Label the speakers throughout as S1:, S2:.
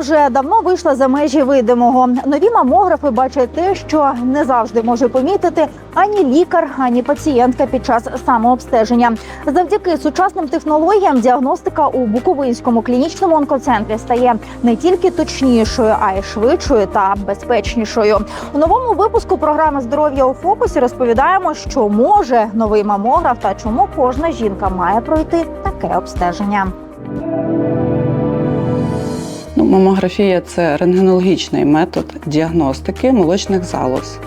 S1: Вже давно вийшла за межі видимого. Нові мамографи бачать те, що не завжди може помітити ані лікар, ані пацієнтка під час самообстеження. Завдяки сучасним технологіям діагностика у Буковинському клінічному онкоцентрі стає не тільки точнішою, а й швидшою та безпечнішою. У новому випуску програми Здоров'я у фокусі розповідаємо, що може новий мамограф та чому кожна жінка має пройти таке обстеження.
S2: Ну, мамографія це рентгенологічний метод діагностики молочних залоз.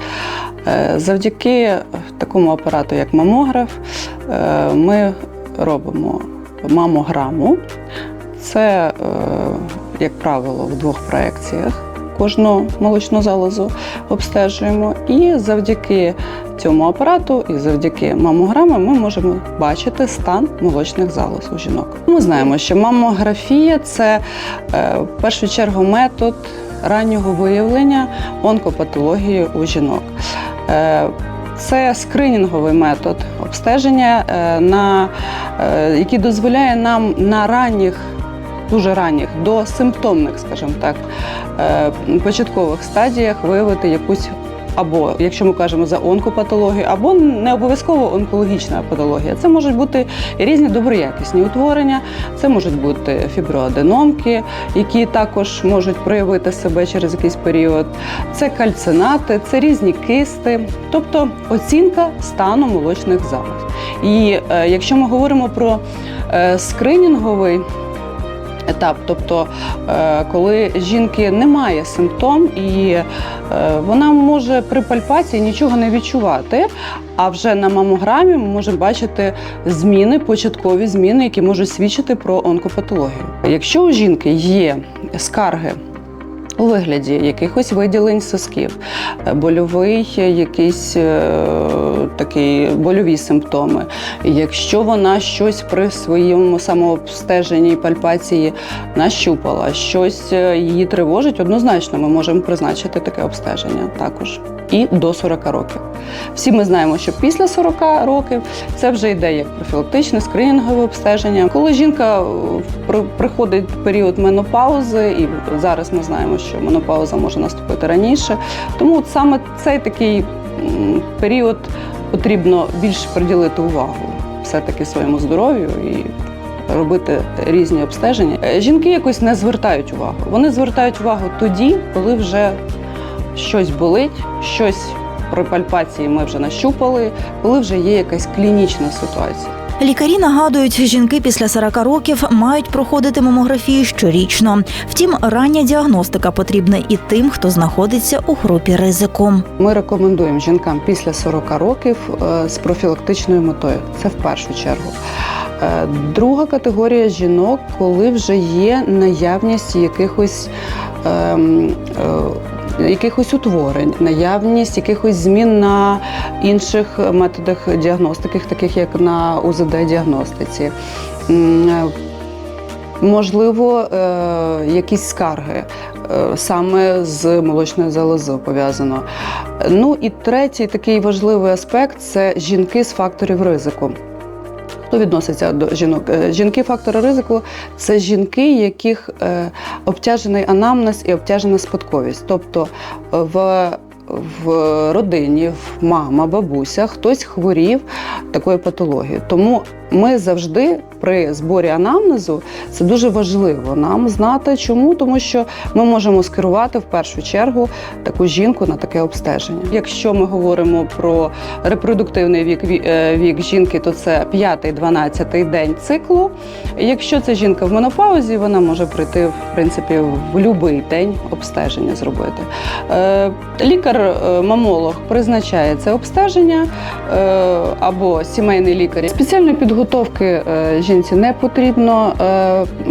S2: Е, Завдяки такому апарату, як мамограф, е, ми робимо мамограму. Це, е, як правило, в двох проекціях. Кожну молочну залозу обстежуємо, і завдяки цьому апарату і завдяки мамограмам ми можемо бачити стан молочних залоз у жінок. Ми знаємо, що мамографія це е, в першу чергу метод раннього виявлення онкопатології у жінок. Е, Це скринінговий метод обстеження, е, який дозволяє нам на ранніх, дуже ранніх, до симптомних, скажімо так, е, початкових стадіях виявити якусь або, якщо ми кажемо за онкопатологію, або не обов'язково онкологічна патологія. Це можуть бути різні доброякісні утворення, це можуть бути фіброаденомки, які також можуть проявити себе через якийсь період. Це кальцинати, це різні кисти, тобто оцінка стану молочних залоз. І е, якщо ми говоримо про е, скринінговий етап, тобто е, коли жінки немає симптом, і е, вона може при пальпації нічого не відчувати. А вже на мамограмі ми можемо бачити зміни, початкові зміни, які можуть свідчити про онкопатологію. Якщо у жінки є скарги у вигляді якихось виділень сосків, больовий якийсь е, такий больові симптоми. Якщо вона щось при своєму самообстеженні і пальпації нащупала, щось е, її тривожить, однозначно ми можемо призначити таке обстеження також. І до 40 років. Всі ми знаємо, що після 40 років це вже йде як профілактичне скринінгове обстеження. Коли жінка е, при- приходить період менопаузи, і зараз ми знаємо, що менопауза може наступити раніше. Тому от саме цей такий період потрібно більше приділити увагу все-таки своєму здоров'ю і робити різні обстеження. Е, Жінки якось не звертають увагу. Вони звертають увагу тоді, коли вже щось болить, щось при пальпації ми вже нащупали, коли вже є якась клінічна ситуація.
S1: Лікарі нагадують, жінки після 40 років мають проходити мамографію щорічно. Втім, рання діагностика потрібна і тим, хто знаходиться у групі ризику.
S2: Ми рекомендуємо жінкам після 40 років е, з профілактичною метою. Це в першу чергу. Е, Друга категорія жінок, коли вже є наявність якихось. ем, е, Якихось утворень, наявність якихось змін на інших методах діагностики, таких як на УЗД-діагностиці. Можливо, е, якісь скарги е, саме з молочною залозою пов'язано. Ну і третій такий важливий аспект це жінки з факторів ризику. Хто відноситься до жінок? Е, Жінки фактори ризику це жінки, яких е, обтяжений анамнез і обтяжена спадковість. Тобто е, в, в родині, в мама, бабуся, хтось хворів такою патологією. Тому ми завжди при зборі анамнезу це дуже важливо нам знати, чому, тому що ми можемо скерувати в першу чергу таку жінку на таке обстеження. Якщо ми говоримо про репродуктивний вік, е, вік жінки, то це 5-12 день циклу. Якщо це жінка в менопаузі, вона може прийти в принципі в будь-який день обстеження зробити. Е, Лікар-мамолог призначає це обстеження е, або сімейний лікар. Спеціальної підготовки е, жінці не потрібно.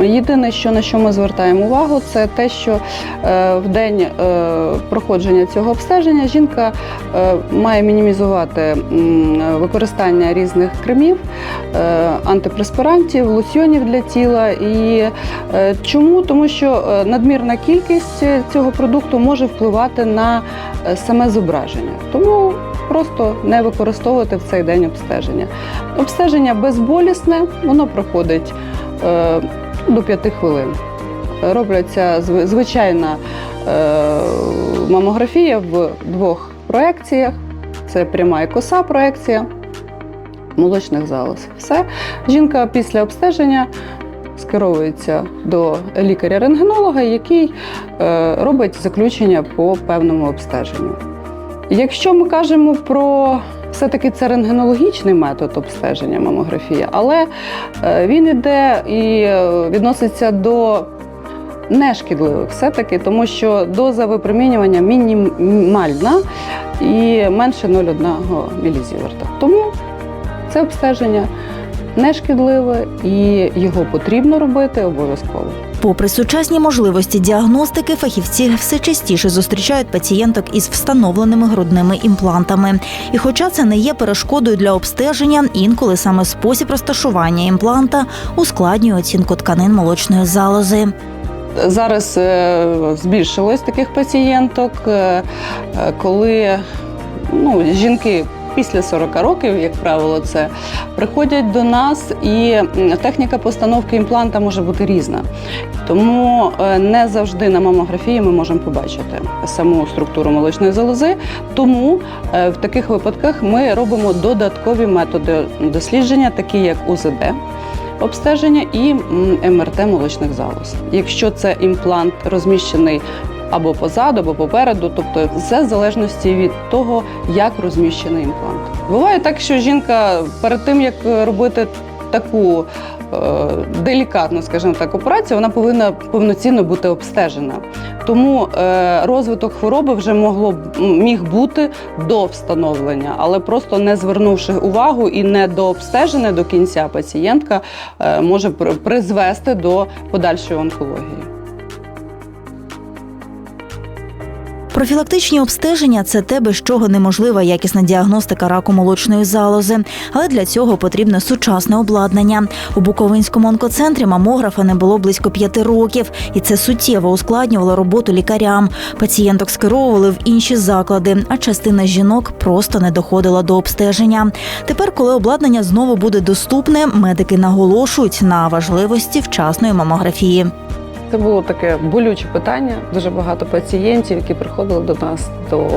S2: Е, Єдине, що на що ми звертаємо увагу, це те, що е, в день проходження цього обстеження жінка має мінімізувати використання різних кремів, антипреспирантів, лосьйонів для тіла. І чому? Тому що надмірна кількість цього продукту може впливати на саме зображення. Тому просто не використовувати в цей день обстеження. Обстеження безболісне, воно проходить е, до 5 хвилин. робляться звичайна е, мамографія в двох проекціях. Це пряма і коса проекція молочних залоз. Все. Жінка після обстеження скеровується до лікаря-рентгенолога, який е, робить заключення по певному обстеженню. Якщо ми кажемо про все-таки це рентгенологічний метод обстеження мамографія, але е, він іде і е, відноситься до нешкідливих все-таки, тому що доза випромінювання мінімальна і менше 0,1 мілізіверта. Тому це обстеження нешкідливе і його потрібно робити обов'язково.
S3: Попри сучасні можливості діагностики, фахівці все частіше зустрічають пацієнток із встановленими грудними імплантами. І хоча це не є перешкодою для обстеження, інколи саме спосіб розташування імпланта ускладнює оцінку тканин молочної залози.
S2: Зараз е, збільшилось таких пацієнток, е, е, коли ну, жінки після 40 років, як правило, це приходять до нас, і техніка постановки імпланта може бути різна. Тому е, не завжди на мамографії ми можемо побачити саму структуру молочної залози. Тому е, в таких випадках ми робимо додаткові методи дослідження, такі як УЗД обстеження і МРТ молочних залоз. Якщо це імплант розміщений або позаду, або попереду, тобто все в залежності від того, як розміщений імплант. Буває так, що жінка перед тим як робити таку е, делікатну, скажімо так, операцію, вона повинна повноцінно бути обстежена. Тому е, розвиток хвороби вже могло міг бути до встановлення, але просто не звернувши увагу і не дообстежена до кінця, пацієнтка е, може при- призвести до подальшої онкології.
S3: Профілактичні обстеження це те, без чого неможлива якісна діагностика раку молочної залози. Але для цього потрібне сучасне обладнання. У Буковинському онкоцентрі мамографа не було близько п'яти років, і це суттєво ускладнювало роботу лікарям. Пацієнток скеровували в інші заклади, а частина жінок просто не доходила до обстеження. Тепер, коли обладнання знову буде доступне, медики наголошують на важливості вчасної мамографії.
S2: Це було таке болюче питання. Дуже багато пацієнтів, які приходили до нас до,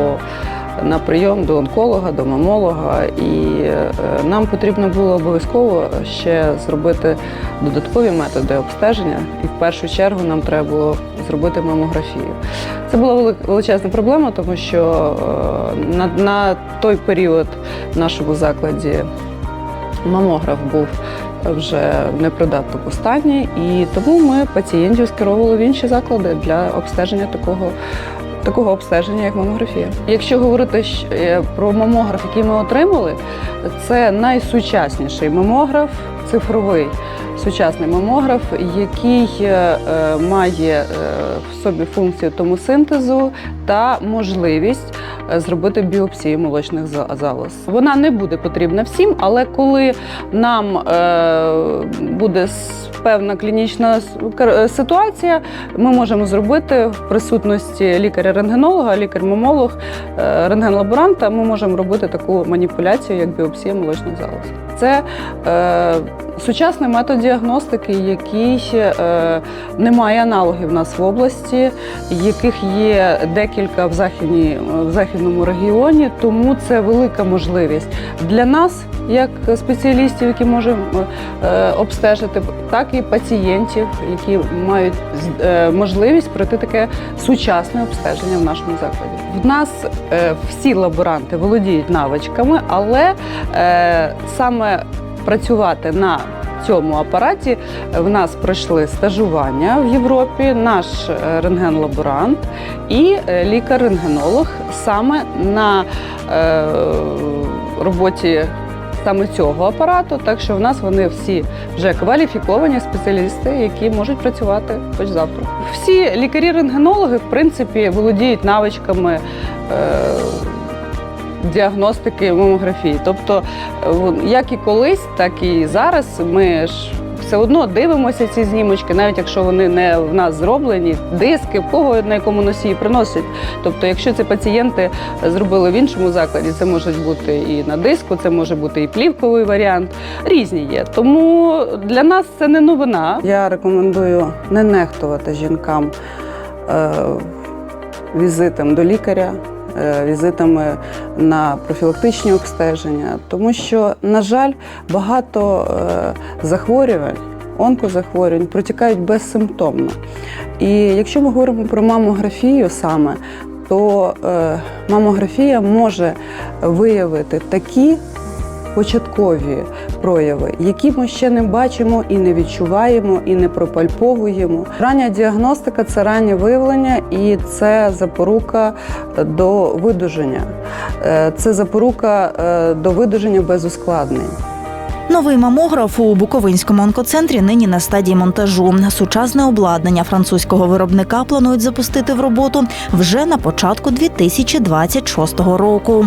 S2: на прийом до онколога, до мамолога, і е, нам потрібно було обов'язково ще зробити додаткові методи обстеження. І в першу чергу нам треба було зробити мамографію. Це була величезна проблема, тому що е, на, на той період в нашому закладі мамограф був вже в непридатному стані, і тому ми пацієнтів скеровували в інші заклади для обстеження такого. Такого обстеження, як мамографія. Якщо говорити е, про мамограф, який ми отримали, це найсучасніший мамограф, цифровий сучасний мамограф, який е, е, має в собі функцію томосинтезу та можливість зробити біопсію молочних за- залоз. Вона не буде потрібна всім, але коли нам буде певна клінічна е, ситуація, ми можемо зробити в присутності лікаря-рентгенолога, лікар-мамолог, е, рентген-лаборанта. Ми можемо робити таку маніпуляцію, як біопсія молочних залоз. Це е, сучасний метод діагностики, який е, не має аналогів в нас в області, яких є декілька в, західній, в західному регіоні, тому це велика можливість для нас, як спеціалістів, які можемо е, обстежити, так і пацієнтів, які мають е, можливість пройти таке сучасне обстеження в нашому закладі. В нас е, всі лаборанти володіють навичками, але е, саме працювати на цьому апараті в нас пройшли стажування в Європі, наш е, рентген-лаборант і е, лікар-рентгенолог саме на е, роботі саме цього апарату. Так що в нас вони всі вже кваліфіковані спеціалісти, які можуть працювати хоч завтра. Всі лікарі-рентгенологи, в принципі, володіють навичками. Е, Діагностики мамографії, тобто, е, як і колись, так і зараз ми ж все одно дивимося ці знімочки, навіть якщо вони не в нас зроблені, диски, в кого на якому носії приносять. Тобто, якщо це пацієнти зробили в іншому закладі, це може бути і на диску, це може бути і плівковий варіант. Різні є. Тому для нас це не новина. Я рекомендую не нехтувати жінкам е, візитом до лікаря. Е, Візитами на профілактичні обстеження, тому що, на жаль, багато е, захворювань, онкозахворювань протікають безсимптомно. І якщо ми говоримо про мамографію саме, то е, мамографія може виявити такі початкові прояви, які ми ще не бачимо і не відчуваємо, і не пропальповуємо. Рання діагностика це раннє виявлення, і це запорука до видуження. Е, Це запорука е, до видуження без ускладнень.
S3: Новий мамограф у Буковинському онкоцентрі нині на стадії монтажу. Сучасне обладнання французького виробника планують запустити в роботу вже на початку 2026 року.